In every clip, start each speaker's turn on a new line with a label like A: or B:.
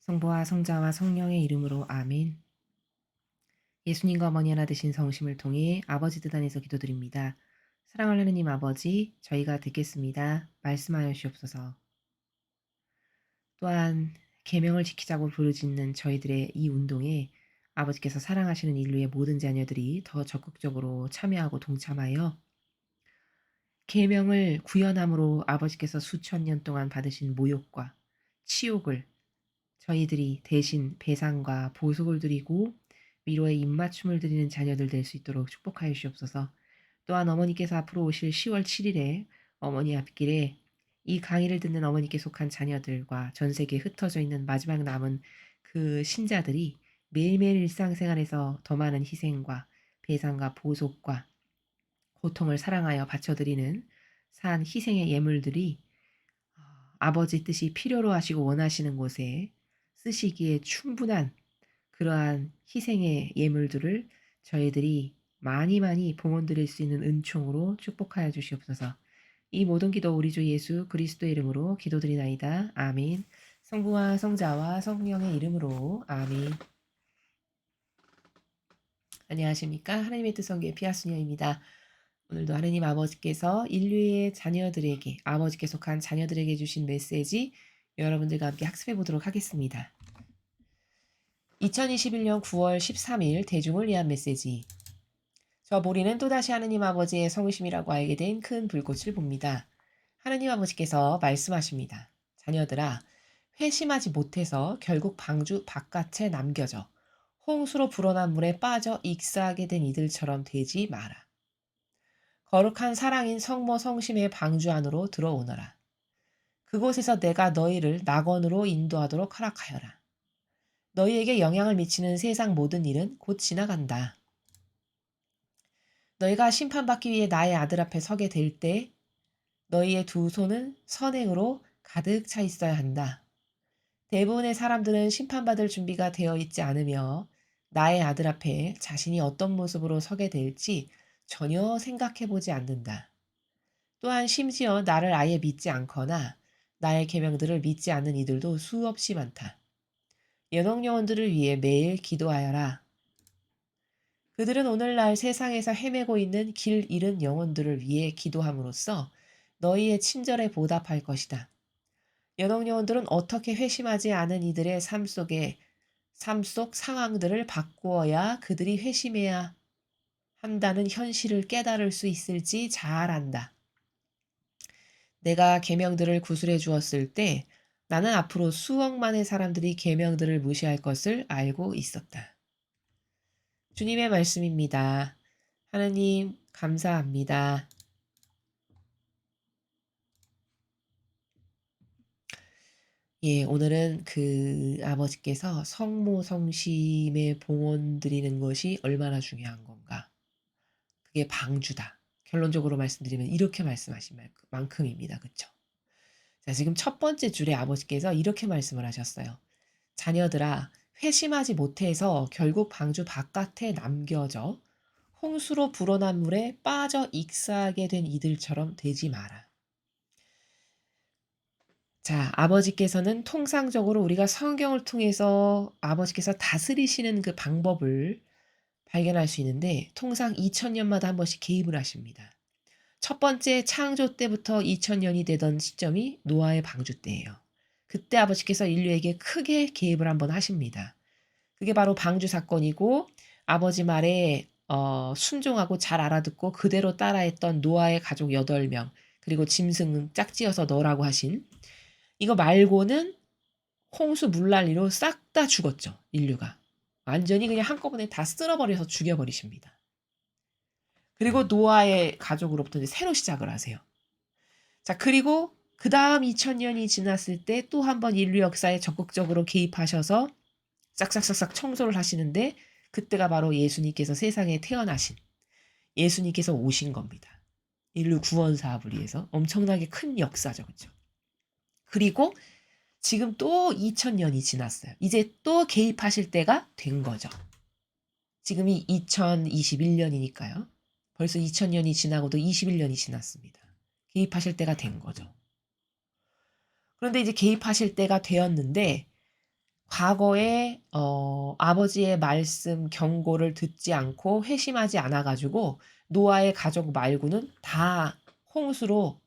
A: 성부와 성자와 성령의 이름으로 아멘. 예수님과 어머니 하나 되신 성심을 통해 아버지 뜻 안에서 기도드립니다. 사랑하는 하나님 아버지, 저희가 듣겠습니다. 말씀하여 주옵소서. 또한 계명을 지키자고 부르짖는 저희들의 이 운동에 아버지께서 사랑하시는 인류의 모든 자녀들이 더 적극적으로 참여하고 동참하여 계명을 구현함으로 아버지께서 수천 년 동안 받으신 모욕과 치욕을 저희들이 대신 배상과 보석을 드리고 위로의 입맞춤을 드리는 자녀들 될 수 있도록 축복하여 주옵소서. 또한 어머니께서 앞으로 오실 10월 7일에 어머니 앞길에 이 강의를 듣는 어머니께 속한 자녀들과 전 세계에 흩어져 있는 마지막 남은 그 신자들이 매일매일 일상생활에서 더 많은 희생과 배상과 보속과 고통을 사랑하여 바쳐드리는 산 희생의 예물들이 어, 아버지 뜻이 필요로 하시고 원하시는 곳에 쓰시기에 충분한 그러한 희생의 예물들을 저희들이 많이 많이 봉헌 드릴 수 있는 은총으로 축복하여 주시옵소서. 이 모든 기도 우리 주 예수 그리스도의 이름으로 기도드리나이다. 아멘. 성부와 성자와 성령의 이름으로 아멘. 안녕하십니까? 하나님의 뜻성교의 피아수녀입니다. 오늘도 하나님 아버지께서 인류의 자녀들에게 아버지께 속한 자녀들에게 주신 메시지 여러분들과 함께 학습해 보도록 하겠습니다. 2021년 9월 13일 대중을 위한 메시지. 저 보리는 또다시 하느님 아버지의 성심이라고 알게 된 큰 불꽃을 봅니다. 하느님 아버지께서 말씀하십니다. 자녀들아, 회심하지 못해서 결국 방주 바깥에 남겨져 홍수로 불어난 물에 빠져 익사하게 된 이들처럼 되지 마라. 거룩한 사랑인 성모 성심의 방주 안으로 들어오너라. 그곳에서 내가 너희를 낙원으로 인도하도록 허락하여라. 너희에게 영향을 미치는 세상 모든 일은 곧 지나간다. 너희가 심판받기 위해 나의 아들 앞에 서게 될 때 너희의 두 손은 선행으로 가득 차 있어야 한다. 대부분의 사람들은 심판받을 준비가 되어 있지 않으며 나의 아들 앞에 자신이 어떤 모습으로 서게 될지 전혀 생각해 보지 않는다. 또한 심지어 나를 아예 믿지 않거나 나의 계명들을 믿지 않는 이들도 수없이 많다. 연옥 영혼들을 위해 매일 기도하여라. 그들은 오늘날 세상에서 헤매고 있는 길 잃은 영혼들을 위해 기도함으로써 너희의 친절에 보답할 것이다. 연옥 영혼들은 어떻게 회심하지 않은 이들의 삶 속에 삶 속 상황들을 바꾸어야 그들이 회심해야 한다는 현실을 깨달을 수 있을지 잘 안다. 내가 계명들을 구술해 주었을 때 나는 앞으로 수억만의 사람들이 계명들을 무시할 것을 알고 있었다. 주님의 말씀입니다. 하느님 감사합니다. 예, 오늘은 그 아버지께서 성모 성심에 봉헌 드리는 것이 얼마나 중요한 건가. 그게 방주다. 결론적으로 말씀드리면 이렇게 말씀하신 만큼입니다. 그쵸? 자, 지금 첫 번째 줄에 아버지께서 이렇게 말씀을 하셨어요. 자녀들아, 회심하지 못해서 결국 방주 바깥에 남겨져 홍수로 불어난 물에 빠져 익사하게 된 이들처럼 되지 마라. 자, 아버지께서는 통상적으로 우리가 성경을 통해서 아버지께서 다스리시는 그 방법을 발견할 수 있는데 통상 2000년마다 한 번씩 개입을 하십니다. 첫 번째 창조 때부터 2000년이 되던 시점이 노아의 방주 때예요. 그때 아버지께서 인류에게 크게 개입을 한번 하십니다. 그게 바로 방주 사건이고 아버지 말에 어, 순종하고 잘 알아듣고 그대로 따라했던 노아의 가족 8명 그리고 짐승 짝지어서 넣으라고 하신 이거 말고는 홍수 물난리로 싹 다 죽었죠 인류가 완전히 그냥 한꺼번에 다 쓸어버려서 죽여버리십니다. 그리고 노아의 가족으로부터 새로 시작을 하세요. 자, 그리고 그 다음 2000년이 지났을 때 또 한 번 인류 역사에 적극적으로 개입하셔서 싹싹싹싹 청소를 하시는데 그때가 바로 예수님께서 세상에 태어나신 예수님께서 오신 겁니다. 인류 구원 사업을 위해서 엄청나게 큰 역사죠. 그렇죠? 그리고 지금 또 2000년이 지났어요. 이제 또 개입하실 때가 된 거죠. 지금이 2021년이니까요. 벌써 2000년이 지나고도 21년이 지났습니다. 개입하실 때가 된 거죠. 그런데 이제 개입하실 때가 되었는데 과거에 어 아버지의 말씀 경고를 듣지 않고 회심하지 않아 가지고 노아의 가족 말고는 다 홍수로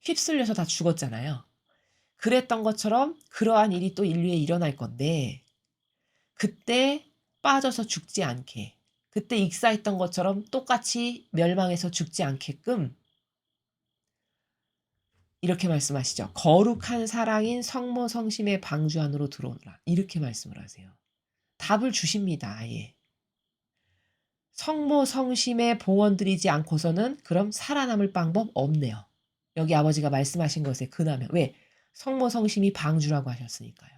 A: 휩쓸려서 다 죽었잖아요. 그랬던 것처럼 그러한 일이 또 인류에 일어날 건데 그때 빠져서 죽지 않게 그때 익사했던 것처럼 똑같이 멸망해서 죽지 않게끔 이렇게 말씀하시죠. 거룩한 사랑인 성모 성심의 방주 안으로 들어오라. 이렇게 말씀을 하세요. 답을 주십니다. 아예. 성모 성심에 봉헌 드리지 않고서는 그럼 살아남을 방법 없네요. 여기 아버지가 말씀하신 것에 근하면 왜 성모 성심이 방주라고 하셨으니까요.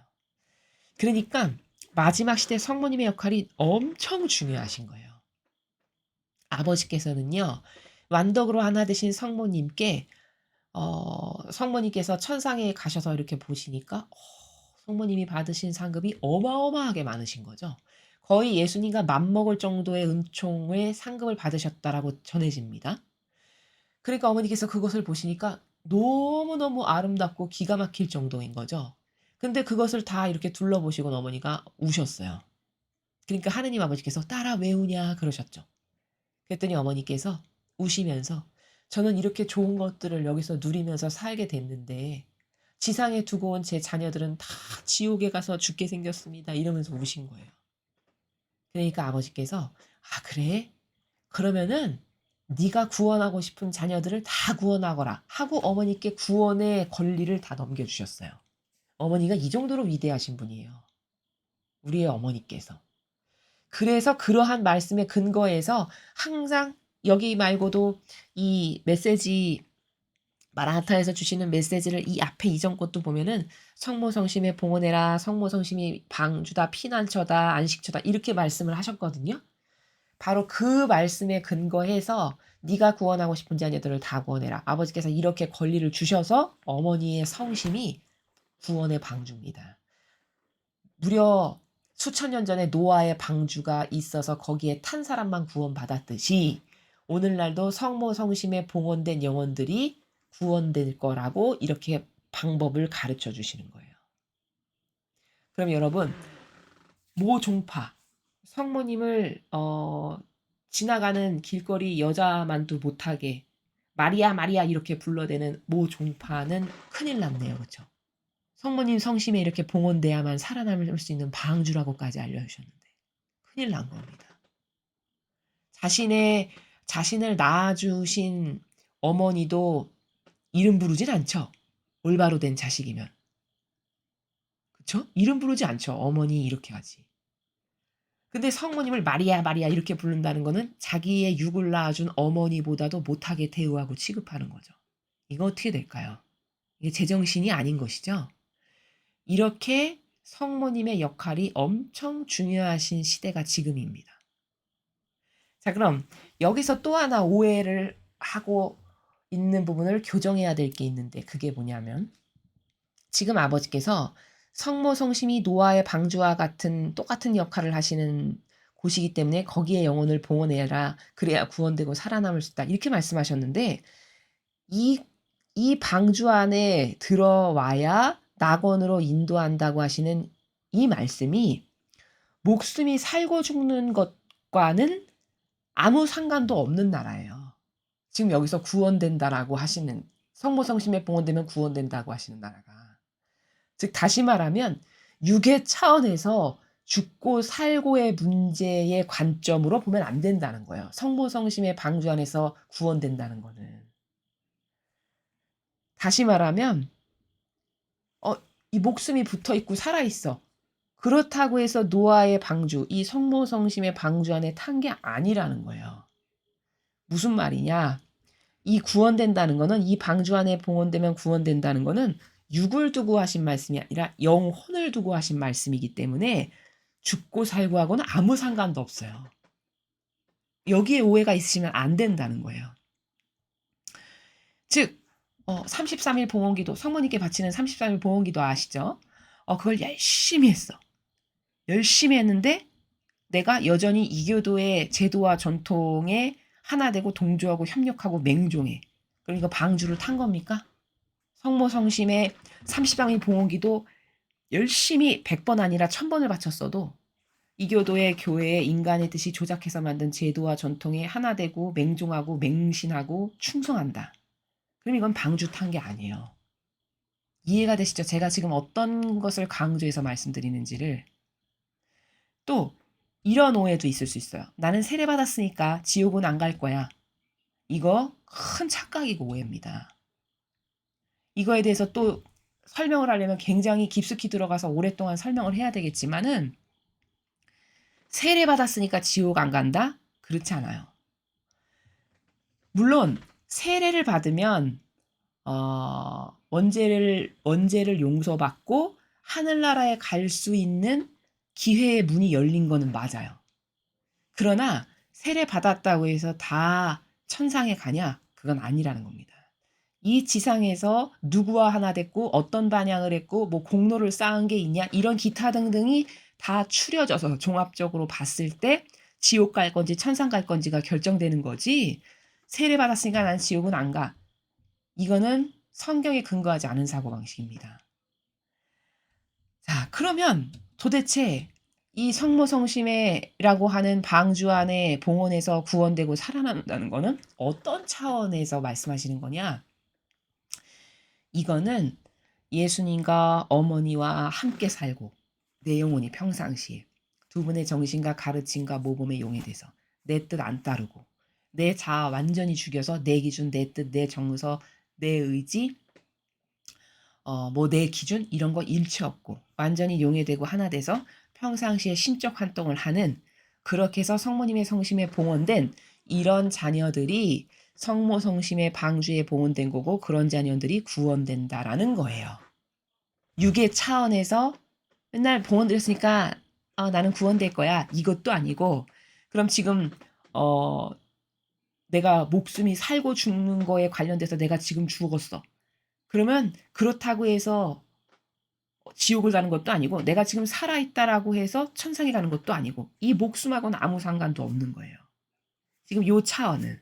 A: 그러니까 마지막 시대 성모님의 역할이 엄청 중요하신 거예요. 아버지께서는요 완덕으로 하나 되신 성모님께 어, 성모님께서 천상에 가셔서 이렇게 보시니까 어, 성모님이 받으신 상급이 어마어마하게 많으신 거죠. 거의 예수님과 맞먹을 정도의 은총의 상급을 받으셨다라고 전해집니다. 그러니까 어머니께서 그것을 보시니까 너무너무 아름답고 기가 막힐 정도인 거죠. 근데 그것을 다 이렇게 둘러보시고 어머니가 우셨어요. 그러니까 하느님 아버지께서 따라 왜 우냐 그러셨죠. 그랬더니 어머니께서 우시면서 저는 이렇게 좋은 것들을 여기서 누리면서 살게 됐는데 지상에 두고 온 제 자녀들은 다 지옥에 가서 죽게 생겼습니다. 이러면서 우신 거예요. 그러니까 아버지께서 아 그래? 그러면은 네가 구원하고 싶은 자녀들을 다 구원하거라 하고 어머니께 구원의 권리를 다 넘겨주셨어요. 어머니가 이 정도로 위대하신 분이에요. 우리의 어머니께서. 그래서 그러한 말씀의 근거에서 항상 여기 말고도 이 메시지 마라하타에서 주시는 메시지를 이 앞에 이전 것도 보면은 성모 성심에 봉헌해라 성모 성심이 방주다 피난처다 안식처다 이렇게 말씀을 하셨거든요. 바로 그 말씀에 근거해서 네가 구원하고 싶은 자녀들을 다 구원해라. 아버지께서 이렇게 권리를 주셔서 어머니의 성심이 구원의 방주입니다. 무려 수천 년 전에 노아의 방주가 있어서 거기에 탄 사람만 구원받았듯이 오늘날도 성모 성심에 봉헌된 영혼들이 구원될 거라고 이렇게 방법을 가르쳐 주시는 거예요. 그럼 여러분 모 종파 성모님을 어, 지나가는 길거리 여자만도 못하게 마리아 마리아 이렇게 불러대는 모 종파는 큰일 났네요. 그렇죠? 성모님 성심에 이렇게 봉헌돼야만 살아남을 수 있는 방주라고까지 알려주셨는데 큰일 난 겁니다. 자신의 자신을 낳아주신 어머니도 이름 부르진 않죠. 올바로 된 자식이면. 그쵸? 이름 부르지 않죠. 어머니 이렇게 하지. 근데 성모님을 마리아 마리아 이렇게 부른다는 거는 자기의 육을 낳아준 어머니보다도 못하게 대우하고 취급하는 거죠. 이거 어떻게 될까요? 이게 제정신이 아닌 것이죠. 이렇게 성모님의 역할이 엄청 중요하신 시대가 지금입니다. 자, 그럼 여기서 또 하나 오해를 하고 있는 부분을 교정해야 될 게 있는데 그게 뭐냐면 지금 아버지께서 성모 성심이 노아의 방주와 같은 똑같은 역할을 하시는 곳이기 때문에 거기에 영혼을 봉헌해라 그래야 구원되고 살아남을 수 있다 이렇게 말씀하셨는데 이, 이 방주 안에 들어와야 낙원으로 인도한다고 하시는 이 말씀이 목숨이 살고 죽는 것과는 아무 상관도 없는 나라예요. 지금 여기서 구원된다라고 하시는 성모성심에 봉헌되면 구원된다고 하시는 나라가 즉 다시 말하면 육의 차원에서 죽고 살고의 문제의 관점으로 보면 안 된다는 거예요. 성모성심의 방주 안에서 구원된다는 거는 다시 말하면 어, 이 목숨이 붙어 있고 살아 있어. 그렇다고 해서 노아의 방주, 이 성모성심의 방주 안에 탄 게 아니라는 거예요. 무슨 말이냐? 이 구원된다는 거는 이 방주 안에 봉헌되면 구원된다는 거는 육을 두고 하신 말씀이 아니라 영혼을 두고 하신 말씀이기 때문에 죽고 살고 하고는 아무 상관도 없어요. 여기에 오해가 있으시면 안 된다는 거예요. 즉, 어, 33일 봉헌기도, 성모님께 바치는 33일 봉헌기도 아시죠? 어, 그걸 열심히 했어. 열심히 했는데 내가 여전히 이교도의 제도와 전통에 하나 되고 동조하고 협력하고 맹종해. 그러니까 방주를 탄 겁니까? 성모 성심의 30방의 봉헌기도 열심히 100번 아니라 1000번을 바쳤어도 이교도의 교회의 인간의 뜻이 조작해서 만든 제도와 전통에 하나 되고 맹종하고 맹신하고 충성한다. 그럼 이건 방주 탄 게 아니에요. 이해가 되시죠? 제가 지금 어떤 것을 강조해서 말씀드리는지를. 또 이런 오해도 있을 수 있어요. 나는 세례 받았으니까 지옥은 안 갈 거야. 이거 큰 착각이고 오해입니다. 이거에 대해서 또 설명을 하려면 굉장히 깊숙이 들어가서 오랫동안 설명을 해야 되겠지만은 세례 받았으니까 지옥 안 간다? 그렇지 않아요. 물론 세례를 받으면 어, 원죄를 원죄를 용서받고 하늘나라에 갈 수 있는 기회의 문이 열린 거는 맞아요. 그러나 세례 받았다고 해서 다 천상에 가냐? 그건 아니라는 겁니다. 이 지상에서 누구와 하나 됐고 어떤 반향을 했고 뭐 공로를 쌓은 게 있냐 이런 기타 등등이 다 추려져서 종합적으로 봤을 때 지옥 갈 건지 천상 갈 건지가 결정되는 거지 세례 받았으니까 난 지옥은 안 가. 이거는 성경에 근거하지 않은 사고방식입니다. 자, 그러면 도대체 이 성모성심회라고 하는 방주 안에 봉헌에서 구원되고 살아남는다는 거는 어떤 차원에서 말씀하시는 거냐? 이거는 예수님과 어머니와 함께 살고 내 영혼이 평상시에 두 분의 정신과 가르침과 모범에 용해돼서 내 뜻 안 따르고 내 자아 완전히 죽여서 내 기준, 내 뜻, 내 정서, 내 의지, 어, 뭐 내 기준 이런 거 일체 없고 완전히 용해되고 하나 돼서 평상시에 신적 활동을 하는 그렇게 해서 성모님의 성심에 봉헌된 이런 자녀들이 성모 성심의 방주에 봉헌된 거고 그런 자녀들이 구원된다라는 거예요. 육의 차원에서 맨날 봉헌 드렸으니까 어, 나는 구원될 거야 이것도 아니고 그럼 지금 어 내가 목숨이 살고 죽는 거에 관련돼서 내가 지금 죽었어. 그러면 그렇다고 해서 지옥을 가는 것도 아니고 내가 지금 살아있다라고 해서 천상에 가는 것도 아니고 이 목숨하고는 아무 상관도 없는 거예요. 지금 요 차원은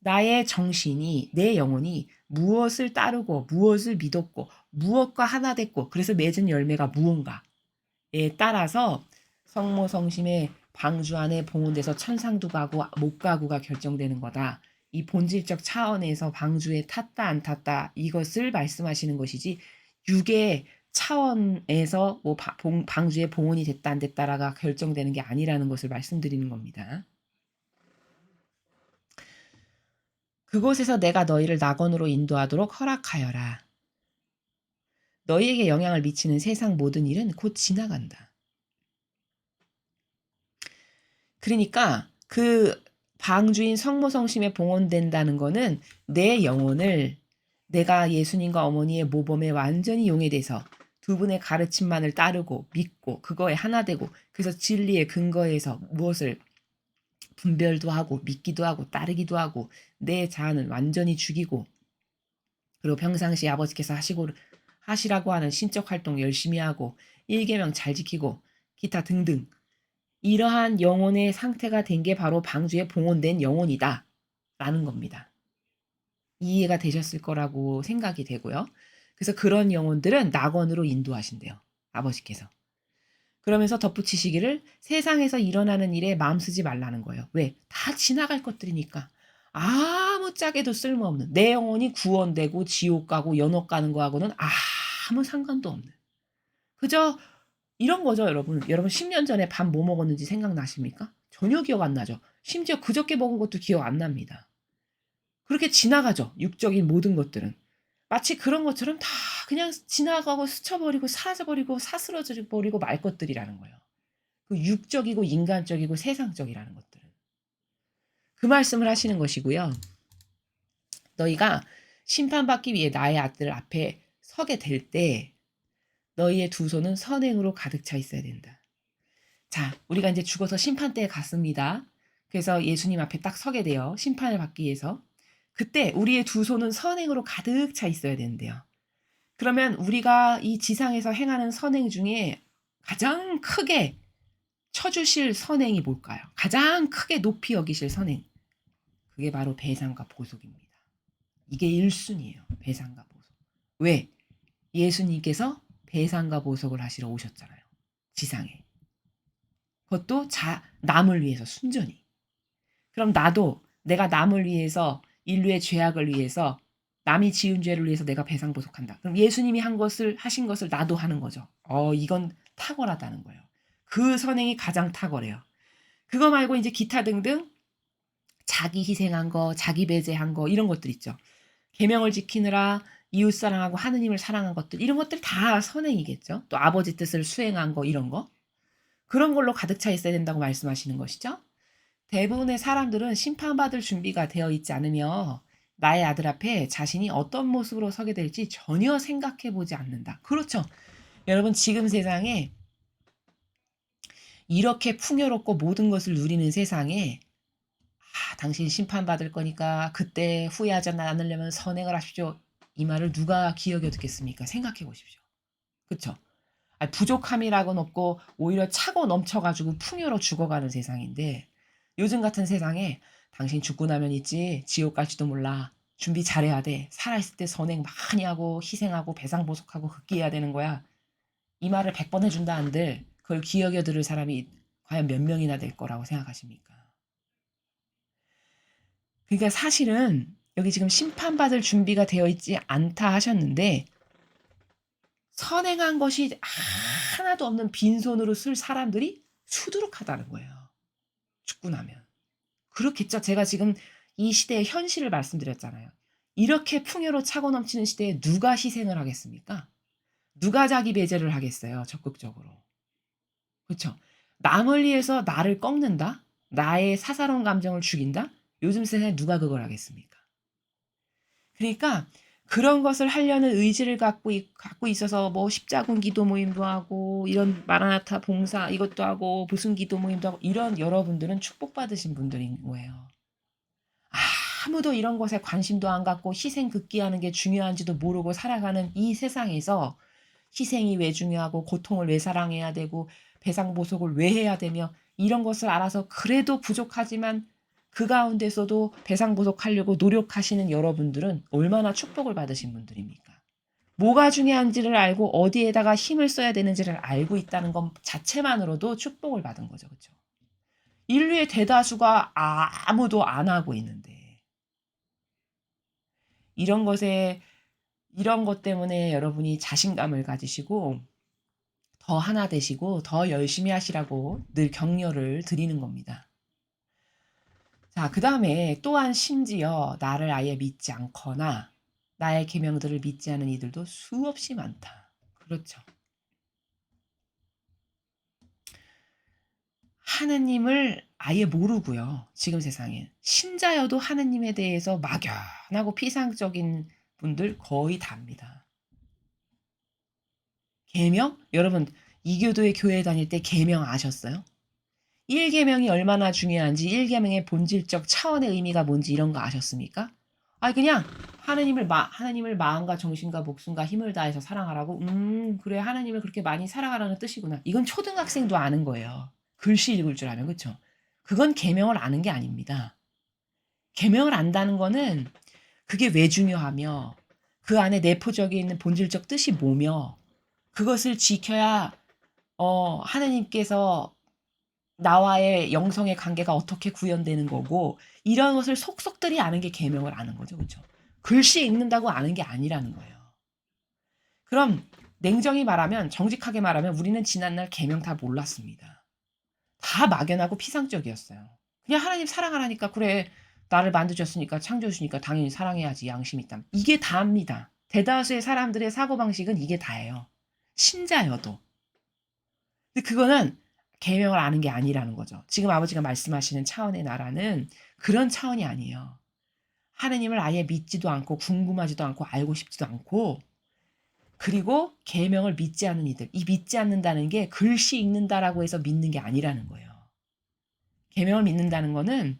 A: 나의 정신이 내 영혼이 무엇을 따르고 무엇을 믿었고 무엇과 하나 됐고 그래서 맺은 열매가 무언가에 따라서 성모 성심의 방주 안에 봉헌돼서 천상도 가고 못 가고가 결정되는 거다. 이 본질적 차원에서 방주에 탔다 안 탔다 이것을 말씀하시는 것이지 육의 차원에서 뭐 방주에 봉헌이 됐다 안 됐다라가 결정되는 게 아니라는 것을 말씀드리는 겁니다. 그곳에서 내가 너희를 낙원으로 인도하도록 허락하여라. 너희에게 영향을 미치는 세상 모든 일은 곧 지나간다. 그러니까 그 방주인 성모성심에 봉헌된다는 거는 내 영혼을 내가 예수님과 어머니의 모범에 완전히 용해돼서 두 분의 가르침만을 따르고 믿고 그거에 하나 되고 그래서 진리의 근거에서 무엇을 분별도 하고 믿기도 하고 따르기도 하고 내 자아는 완전히 죽이고 그리고 평상시 아버지께서 하시고 하시라고 하는 신적 활동 열심히 하고 일계명 잘 지키고 기타 등등 이러한 영혼의 상태가 된 게 바로 방주에 봉헌된 영혼이다. 라는 겁니다. 이해가 되셨을 거라고 생각이 되고요. 그래서 그런 영혼들은 낙원으로 인도하신대요. 아버지께서. 그러면서 덧붙이시기를 세상에서 일어나는 일에 마음 쓰지 말라는 거예요. 왜? 다 지나갈 것들이니까. 아무 짝에도 쓸모없는 내 영혼이 구원되고 지옥 가고 연옥 가는 거하고는 아무 상관도 없는. 그저 이런 거죠, 여러분. 여러분 10년 전에 밥 뭐 먹었는지 생각나십니까? 전혀 기억 안 나죠. 심지어 그저께 먹은 것도 기억 안 납니다. 그렇게 지나가죠. 육적인 모든 것들은. 마치 그런 것처럼 다 그냥 지나가고 스쳐버리고 사라져버리고 사스러져버리고 말 것들이라는 거예요. 그 육적이고 인간적이고 세상적이라는 것들은. 그 말씀을 하시는 것이고요. 너희가 심판받기 위해 나의 아들 앞에 서게 될 때 너희의 두 손은 선행으로 가득 차 있어야 된다. 자, 우리가 이제 죽어서 심판대에 갔습니다. 그래서 예수님 앞에 딱 서게 돼요. 심판을 받기 위해서. 그때 우리의 두 손은 선행으로 가득 차 있어야 되는데요. 그러면 우리가 이 지상에서 행하는 선행 중에 가장 크게 쳐주실 선행이 뭘까요? 가장 크게 높이 여기실 선행. 그게 바로 배상과 보속입니다. 이게 1순위예요. 배상과 보속. 왜? 예수님께서 배상과 보석을 하시러 오셨잖아요. 지상에. 그것도 자 남을 위해서 순전히. 그럼 나도 내가 남을 위해서 인류의 죄악을 위해서 남이 지은 죄를 위해서 내가 배상 보석한다. 그럼 예수님이 한 것을 하신 것을 나도 하는 거죠. 어, 이건 탁월하다는 거예요. 그 선행이 가장 탁월해요. 그거 말고 이제 기타 등등 자기 희생한 거, 자기 배제한 거 이런 것들 있죠. 계명을 지키느라 이웃 사랑하고 하느님을 사랑한 것들 이런 것들 다 선행이겠죠. 또 아버지 뜻을 수행한 거 이런 거 그런 걸로 가득 차 있어야 된다고 말씀하시는 것이죠. 대부분의 사람들은 심판받을 준비가 되어 있지 않으며 나의 아들 앞에 자신이 어떤 모습으로 서게 될지 전혀 생각해 보지 않는다. 그렇죠. 여러분 지금 세상에 이렇게 풍요롭고 모든 것을 누리는 세상에 아, 당신 심판받을 거니까 그때 후회하지 않으려면 선행을 하십시오. 이 말을 누가 기억에 듣겠습니까? 생각해 보십시오. 그쵸? 아, 부족함이라고는 없고 오히려 차고 넘쳐가지고 풍요로 죽어가는 세상인데 요즘 같은 세상에 당신 죽고 나면 있지 지옥 갈지도 몰라. 준비 잘해야 돼. 살아있을 때 선행 많이 하고 희생하고 배상 보석하고 극기해야 되는 거야. 이 말을 100번 해준다 한들 그걸 기억에 들을 사람이 과연 몇 명이나 될 거라고 생각하십니까? 그러니까 사실은 여기 지금 심판받을 준비가 되어 있지 않다 하셨는데 선행한 것이 하나도 없는 빈손으로 쓸 사람들이 수두룩하다는 거예요. 죽고 나면. 그렇겠죠. 제가 지금 이 시대의 현실을 말씀드렸잖아요. 이렇게 풍요로 차고 넘치는 시대에 누가 희생을 하겠습니까? 누가 자기 배제를 하겠어요. 적극적으로. 그렇죠. 남을 위해서 나를 꺾는다? 나의 사사로운 감정을 죽인다? 요즘 세상에 누가 그걸 하겠습니까? 그러니까 그런 것을 하려는 의지를 갖고, 있, 갖고 있어서 뭐 십자군 기도 모임도 하고 이런 마라나타 봉사 이것도 하고 무슨 기도 모임도 하고 이런 여러분들은 축복받으신 분들인 거예요. 아무도 이런 것에 관심도 안 갖고 희생 극기하는 게 중요한지도 모르고 살아가는 이 세상에서 희생이 왜 중요하고 고통을 왜 사랑해야 되고 배상보석을 왜 해야 되며 이런 것을 알아서 그래도 부족하지만 그 가운데서도 배상보석하려고 노력하시는 여러분들은 얼마나 축복을 받으신 분들입니까? 뭐가 중요한지를 알고 어디에다가 힘을 써야 되는지를 알고 있다는 것 자체만으로도 축복을 받은 거죠. 그렇죠? 인류의 대다수가 아무도 안 하고 있는데 이런 것에 이런 것 때문에 여러분이 자신감을 가지시고 더 하나 되시고 더 열심히 하시라고 늘 격려를 드리는 겁니다. 자, 그 다음에 또한 심지어 나를 아예 믿지 않거나 나의 계명들을 믿지 않은 이들도 수없이 많다. 그렇죠. 하느님을 아예 모르고요. 지금 세상에 신자여도 하느님에 대해서 막연하고 피상적인 분들 거의 답니다. 계명? 여러분 이교도의 교회 다닐 때 계명 아셨어요? 1계명이 얼마나 중요한지 1계명의 본질적 차원의 의미가 뭔지 이런 거 아셨습니까? 아 그냥 하나님을 마, 하나님을 마음과 정신과 목숨과 힘을 다해서 사랑하라고 음 그래 하나님을 그렇게 많이 사랑하라는 뜻이구나. 이건 초등학생도 아는 거예요. 글씨 읽을 줄 알면 그렇죠? 그건 계명을 아는 게 아닙니다. 계명을 안다는 거는 그게 왜 중요하며 그 안에 내포적에 있는 본질적 뜻이 뭐며 그것을 지켜야 어 하나님께서 나와의 영성의 관계가 어떻게 구현되는 거고 이런 것을 속속들이 아는 게 계명을 아는 거죠. 그렇죠? 글씨 읽는다고 아는 게 아니라는 거예요. 그럼 냉정히 말하면 정직하게 말하면 우리는 지난날 계명 다 몰랐습니다. 다 막연하고 피상적이었어요. 그냥 하나님 사랑하라니까 그래 나를 만드셨으니까 창조주니까 당연히 사랑해야지 양심 있다. 이게 다입니다. 대다수의 사람들의 사고방식은 이게 다예요. 신자여도. 근데 그거는 계명을 아는 게 아니라는 거죠. 지금 아버지가 말씀하시는 차원의 나라는 그런 차원이 아니에요. 하느님을 아예 믿지도 않고 궁금하지도 않고 알고 싶지도 않고 그리고 계명을 믿지 않는 이들. 이 믿지 않는다는 게 글씨 읽는다라고 해서 믿는 게 아니라는 거예요. 계명을 믿는다는 거는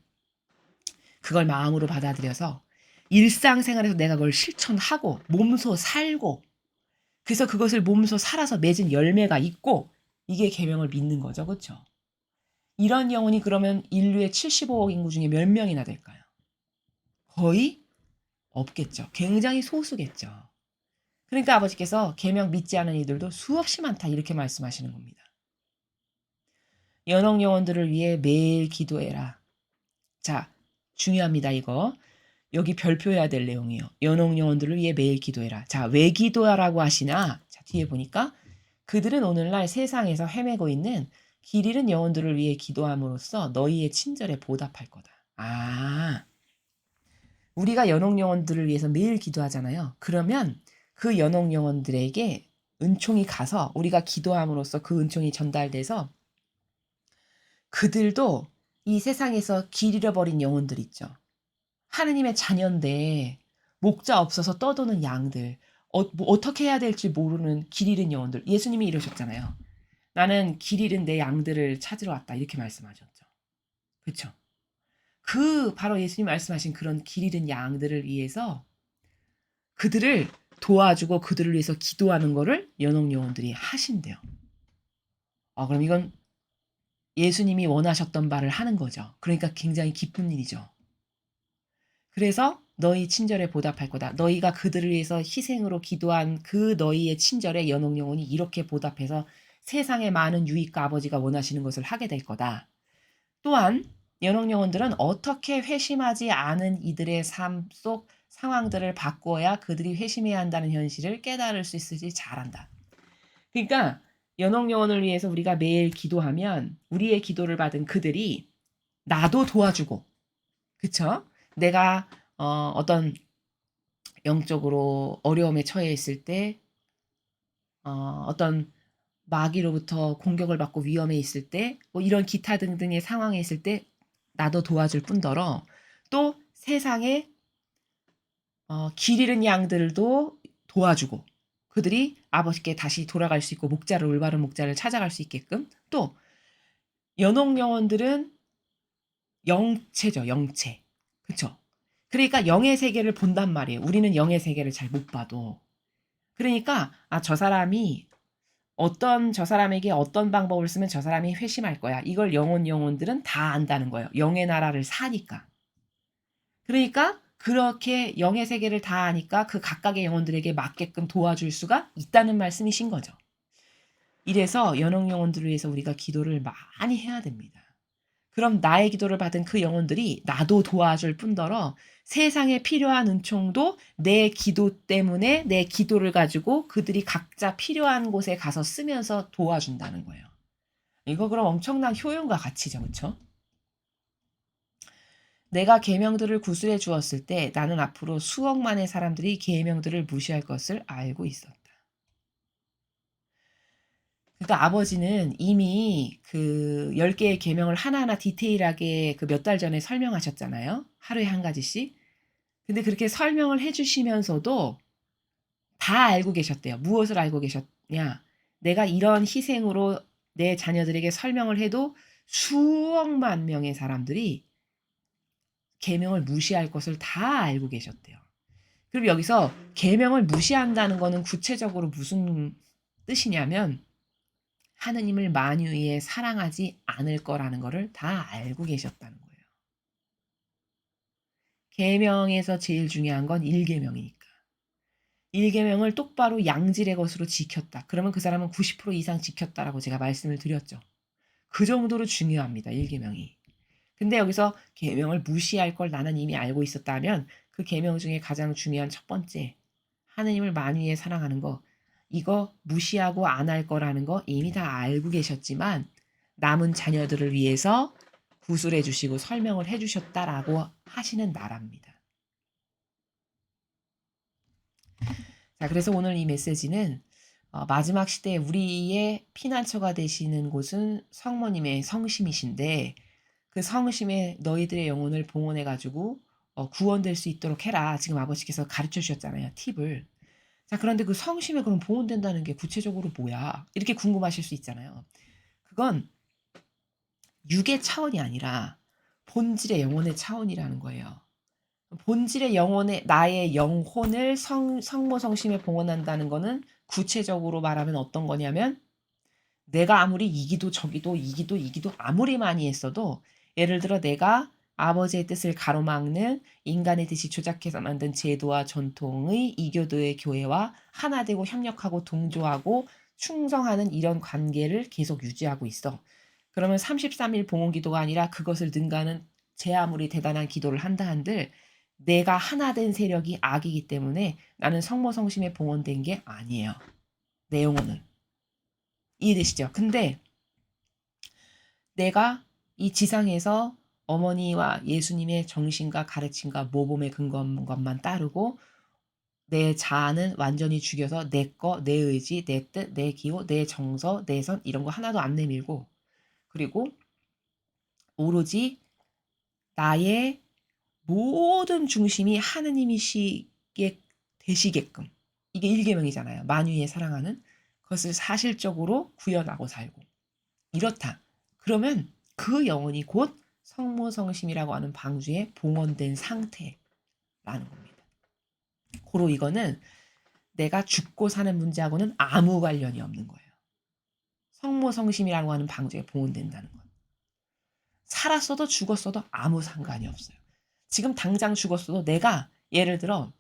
A: 그걸 마음으로 받아들여서 일상생활에서 내가 그걸 실천하고 몸소 살고 그래서 그것을 몸소 살아서 맺은 열매가 있고 이게 계명을 믿는 거죠. 그렇죠? 이런 영혼이 그러면 인류의 75억 인구 중에 몇 명이나 될까요? 거의 없겠죠. 굉장히 소수겠죠. 그러니까 아버지께서 계명 믿지 않은 이들도 수없이 많다 이렇게 말씀하시는 겁니다. 연옥 영혼들을 위해 매일 기도해라. 자, 중요합니다, 이거. 여기 별표해야 될 내용이에요. 연옥 영혼들을 위해 매일 기도해라. 자, 왜 기도하라고 하시나? 자, 뒤에 보니까 그들은 오늘날 세상에서 헤매고 있는 길 잃은 영혼들을 위해 기도함으로써 너희의 친절에 보답할 거다. 아, 우리가 연옥 영혼들을 위해서 매일 기도하잖아요. 그러면 그 연옥 영혼들에게 은총이 가서 우리가 기도함으로써 그 은총이 전달돼서 그들도 이 세상에서 길 잃어버린 영혼들 있죠. 하느님의 자녀인데 목자 없어서 떠도는 양들, 어, 뭐 어떻게 해야 될지 모르는 길 잃은 영혼들. 예수님이 이러셨잖아요. 나는 길 잃은 내 양들을 찾으러 왔다. 이렇게 말씀하셨죠. 그렇죠? 그 바로 예수님 말씀하신 그런 길 잃은 양들을 위해서 그들을 도와주고 그들을 위해서 기도하는 거를 연옥 영혼들이 하신대요. 아, 그럼 이건 예수님이 원하셨던 바를 하는 거죠. 그러니까 굉장히 기쁜 일이죠. 그래서 너희 친절에 보답할 거다. 너희가 그들을 위해서 희생으로 기도한 그 너희의 친절에 연옥 영혼이 이렇게 보답해서 세상의 많은 유익과 아버지가 원하시는 것을 하게 될 거다. 또한 연옥 영혼들은 어떻게 회심하지 않은 이들의 삶 속 상황들을 바꾸어야 그들이 회심해야 한다는 현실을 깨달을 수 있을지 잘한다. 그러니까 연옥 영혼을 위해서 우리가 매일 기도하면 우리의 기도를 받은 그들이 나도 도와주고 그쵸? 내가 어, 어떤 영적으로 어려움에 처해 있을 때 어, 어떤 마귀로부터 공격을 받고 위험에 있을 때, 뭐 이런 기타 등등의 상황에 있을 때 나도 도와줄 뿐더러 또 세상에 어, 길 잃은 양들도 도와주고 그들이 아버지께 다시 돌아갈 수 있고 목자를 올바른 목자를 찾아갈 수 있게끔 또 연옥 영혼들은 영체죠 영체. 그쵸 그러니까 영의 세계를 본단 말이에요 우리는 영의 세계를 잘 못 봐도 그러니까 아 저 사람이 어떤 저 사람에게 어떤 방법을 쓰면 저 사람이 회심할 거야. 이걸 영혼 영혼들은 다 안다는 거예요. 영의 나라를 사니까. 그러니까 그렇게 영의 세계를 다 아니까 그 각각의 영혼들에게 맞게끔 도와줄 수가 있다는 말씀이신 거죠. 이래서 연옥 영혼들을 위해서 우리가 기도를 많이 해야 됩니다. 그럼 나의 기도를 받은 그 영혼들이 나도 도와줄 뿐더러 세상에 필요한 은총도 내 기도 때문에 내 기도를 가지고 그들이 각자 필요한 곳에 가서 쓰면서 도와준다는 거예요. 이거 그럼 엄청난 효용과 가치죠, 그렇죠? 내가 계명들을 구술해 주었을 때 나는 앞으로 수억만의 사람들이 계명들을 무시할 것을 알고 있었다. 그러니까 아버지는 이미 그 10개의 계명을 하나하나 디테일하게 그 몇 달 전에 설명하셨잖아요. 하루에 한 가지씩. 근데 그렇게 설명을 해 주시면서도 다 알고 계셨대요. 무엇을 알고 계셨냐? 내가 이런 희생으로 내 자녀들에게 설명을 해도 수억만 명의 사람들이 계명을 무시할 것을 다 알고 계셨대요. 그럼 여기서 계명을 무시한다는 거는 구체적으로 무슨 뜻이냐면 하느님을 만유에 사랑하지 않을 거라는 것을 다 알고 계셨다는 거예요. 계명에서 제일 중요한 건 1계명이니까. 1계명을 똑바로 양질의 것으로 지켰다. 그러면 그 사람은 90% 이상 지켰다라고 제가 말씀을 드렸죠. 그 정도로 중요합니다. 1계명이. 근데 여기서 계명을 무시할 걸 나는 이미 알고 있었다면 그 계명 중에 가장 중요한 첫 번째 하느님을 만유에 사랑하는 거 이거 무시하고 안 할 거라는 거 이미 다 알고 계셨지만 남은 자녀들을 위해서 구술해 주시고 설명을 해 주셨다라고 하시는 나라입니다. 자, 그래서 오늘 이 메시지는 어, 마지막 시대에 우리의 피난처가 되시는 곳은 성모님의 성심이신데 그 성심에 너희들의 영혼을 봉헌해 가지고 어, 구원될 수 있도록 해라. 지금 아버지께서 가르쳐 주셨잖아요. 팁을. 자, 그런데 그 성심에 그럼 봉헌된다는 게 구체적으로 뭐야? 이렇게 궁금하실 수 있잖아요. 그건 육의 차원이 아니라 본질의 영혼의 차원이라는 거예요. 본질의 영혼의 나의 영혼을 성, 성모 성심에 봉헌한다는 거는 구체적으로 말하면 어떤 거냐면 내가 아무리 이기도 저기도 이기도 이기도 아무리 많이 했어도 예를 들어 내가 아버지의 뜻을 가로막는 인간의 뜻이 조작해서 만든 제도와 전통의 이교도의 교회와 하나 되고 협력하고 동조하고 충성하는 이런 관계를 계속 유지하고 있어. 그러면 33일 봉헌 기도가 아니라 그것을 능가하는 제 아무리 대단한 기도를 한다 한들 내가 하나 된 세력이 악이기 때문에 나는 성모 성심에 봉헌된 게 아니에요. 내 영혼은. 이해되시죠? 근데 내가 이 지상에서 어머니와 예수님의 정신과 가르침과 모범에 근거한 것만 따르고 내 자아는 완전히 죽여서 내 거, 내 의지, 내 뜻, 내 기호, 내 정서, 내 선 이런 거 하나도 안 내밀고 그리고 오로지 나의 모든 중심이 하느님이시게 되시게끔 이게 일계명이잖아요. 만유에 사랑하는 그것을 사실적으로 구현하고 살고 이렇다. 그러면 그 영혼이 곧 성모성심이라고 하는 방주에 봉헌된 상태라는 겁니다. 고로 이거는 내가 죽고 사는 문제하고는 아무 관련이 없는 거예요. 성모성심이라고 하는 방주에 봉헌된다는 건. 살았어도 죽었어도 아무 상관이 없어요. 지금 당장 죽었어도 내가 예를 들어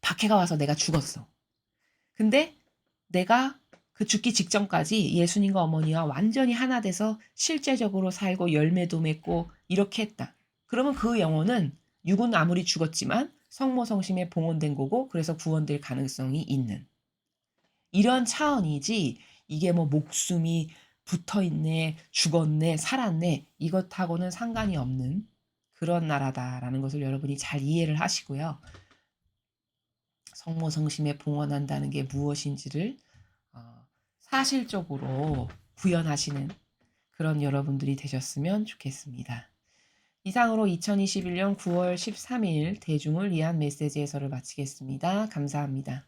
A: 박해가 와서 내가 죽었어. 근데 내가 그 죽기 직전까지 예수님과 어머니와 완전히 하나 돼서 실제적으로 살고 열매도 맺고 이렇게 했다. 그러면 그 영혼은 육은 아무리 죽었지만 성모 성심에 봉헌된 거고 그래서 구원될 가능성이 있는 이런 차원이지 이게 뭐 목숨이 붙어 있네, 죽었네, 살았네 이것하고는 상관이 없는 그런 나라다라는 것을 여러분이 잘 이해를 하시고요. 성모 성심에 봉헌한다는 게 무엇인지를 어, 사실적으로 구현하시는 그런 여러분들이 되셨으면 좋겠습니다. 이상으로 2021년 9월 13일 대중을 위한 메시지 해설을 마치겠습니다. 감사합니다.